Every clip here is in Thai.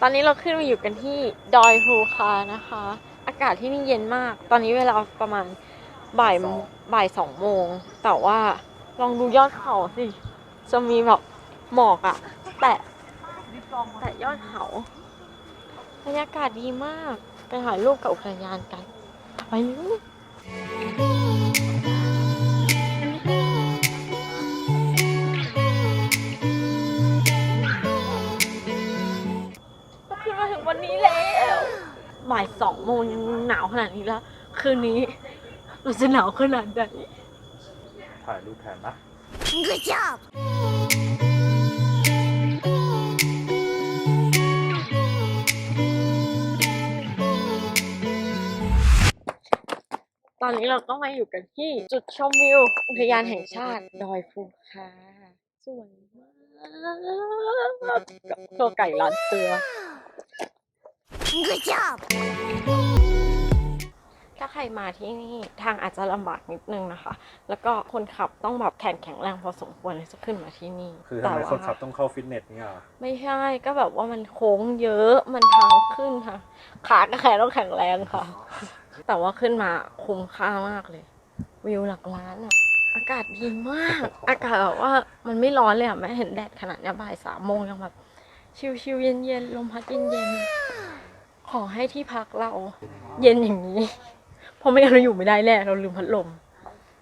ตอนนี้เราขึ้นมาอยู่กันที่ดอยภูคานะคะ อากาศที่นี่เย็นมาก ตอนนี้เวลาประมาณบ่ายโมงบ่ายสองโมง แต่ว่าลองดูยอดเขาสิ จะมีแบบหมอกอะแตะแตะยอดเขาบรรยากาศดีมาก ไปถ่ายรูปกับอุทยานกัน ไปลูกก็ขึ้น วันนี้แล้วบ่ายสองโมงยังหนาวขนาดนี้แล้ว คืนนี้เราจะหนาวขนาดไหนถ่ายรูปแทนนะ Good job! ตอนนี้เราก็มาอยู่กันที่จุดชมวิว อุทยานแห่งชาติ ดอยภูคาสวยมากกับตัวไก่ล้านเตือ Good job! ถ้าใครมาที่นี่ทางอาจจะลำบากนิดนึงนะคะ แล้วก็คนขับต้องแบบแข็งแข็งแรงพอสมควรเลยจะขึ้นมาที่นี่คือทำไมแต่ว่าคนขับต้องเข้าฟิตเนสเนี่ยเหรอไม่ใช่ก็แบบว่ามันโค้งเยอะมันทางขึ้นค่ะ ขากับแขนต้องแข็งแรงค่ะ แต่ว่าขึ้นมาคุ้มค่ามากเลย วิวหลักล้านอะอากาศดีมาก อากาศแบบว่ามันไม่ร้อนเลยอะแม่เห็นแดดขนาดเนี้ยบ่ายสามโมงยังแบบชิวๆเย็นๆลมพัดเย็นๆ ขอให้ที่พักเรา เย็นอย่างนี้ เพราะไม่งั้นเราอยู่ไม่ได้แน่เราลืมพัดลม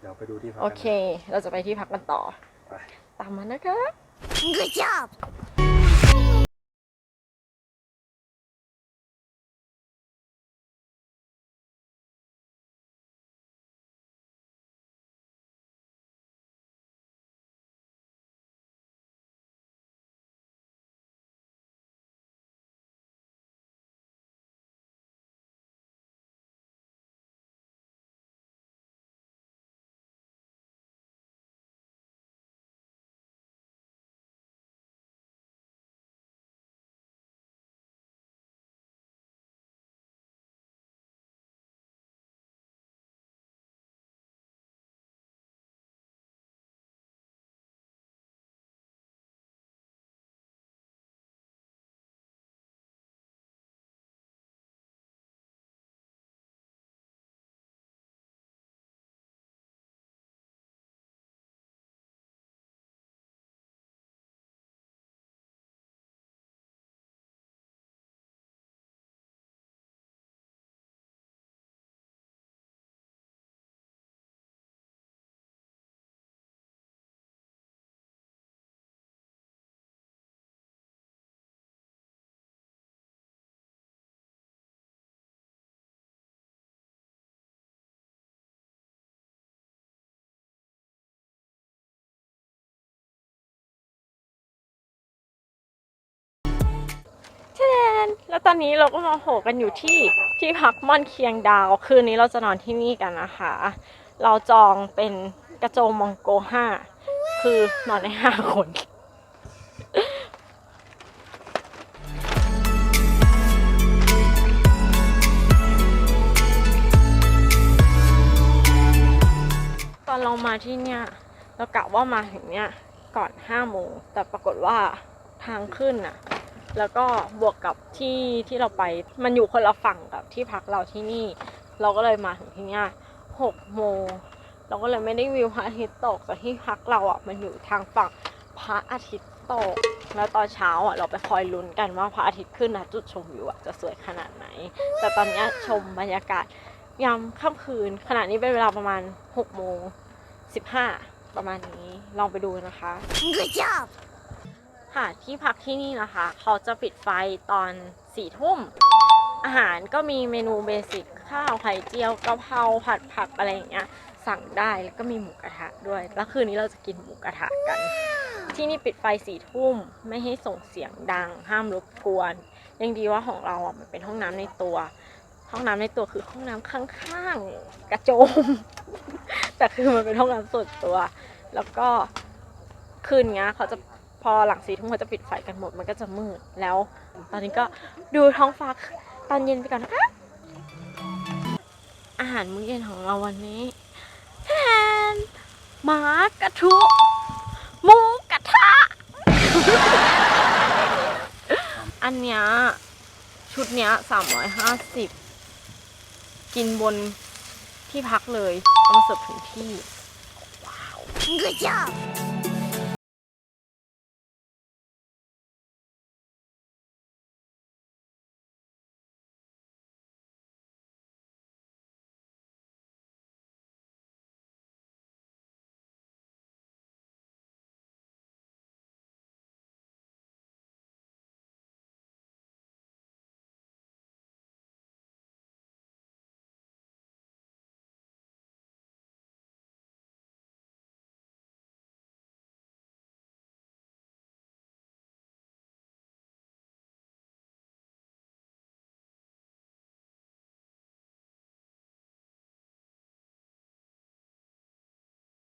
เดี๋ยวไปดูที่พักโอกัน เค เราจะไปที่พักกันต่อ ไป ตามมานะคะ Good job! แชนแล้วตอนนี้เราก็มาโผล่กันอยู่ที่ที่พักม่อนเคียงดาว คืนนี้เราจะนอนที่นี่กันนะคะ เราจองเป็นกระโจมมองโกห้า คือนอนได้ห้าคนตอนเรามาที่เนี่ย เรากะว่ามาถึงเนี่ยก่อนห้าโมงแต่ปรากฏว่าทางขึ้นน่ะ แล้วก็บวกกับที่ที่เราไปมันอยู่คนละฝั่งกับที่พักเราที่นี่ เราก็เลยมาถึงที่นี่หกโมงเราก็เลยไม่ได้วิวพระอาทิตย์ตกแต่ที่พักเราอะมันอยู่ทางฝั่งพระอาทิตย์ตก แล้วตอนเช้าอะเราไปคอยลุ้นกันว่าพระอาทิตย์ขึ้นนะจุดชมวิวอะจะสวยขนาดไหน แต่ตอนนี้ชมบรรยากาศยามค่ำคืนขณะนี้เป็นเวลาประมาณหกโมงสิบห้าประมาณนี้ลองไปดูนะคะ Good job! ค่ะที่พักที่นี่นะคะ เขาจะปิดไฟตอนสี่ทุ่ม อาหารก็มีเมนูเบสิกข้าวไข่เจียวกะเพราผัดผักอะไรอย่างเงี้ยสั่งได้แล้วก็มีหมูกระทะด้วย แล้วคืนนี้เราจะกินหมูกระทะกัน ที่นี่ปิดไฟสี่ทุ่มไม่ให้ส่งเสียงดัง ห้ามรบกวน ยังดีว่าของเราอะมันเป็นห้องน้ำในตัว ห้องน้ำในตัวคือห้องน้ำข้างๆกระโจม แต่คือมันเป็นห้องน้ำส่วนตัว แล้วก็คืนเนี้ยเขาจะ อหลังสี่ทุ่มเขาจะปิดไฟกันหมดมันก็จะมืดแล้ว ตอนนี้ก็ดูท้องฟ้าตอนเย็นไปก่อนนะคะอาหารมื้อเย็นของเราวันนี้แทนหมากระทุหมูกระทะ อันเนี้ยชุดเนี้ยสามร้อยห้าสิบกินบนที่พักเลยเอามาเสิร์ฟถึงที่ Good job.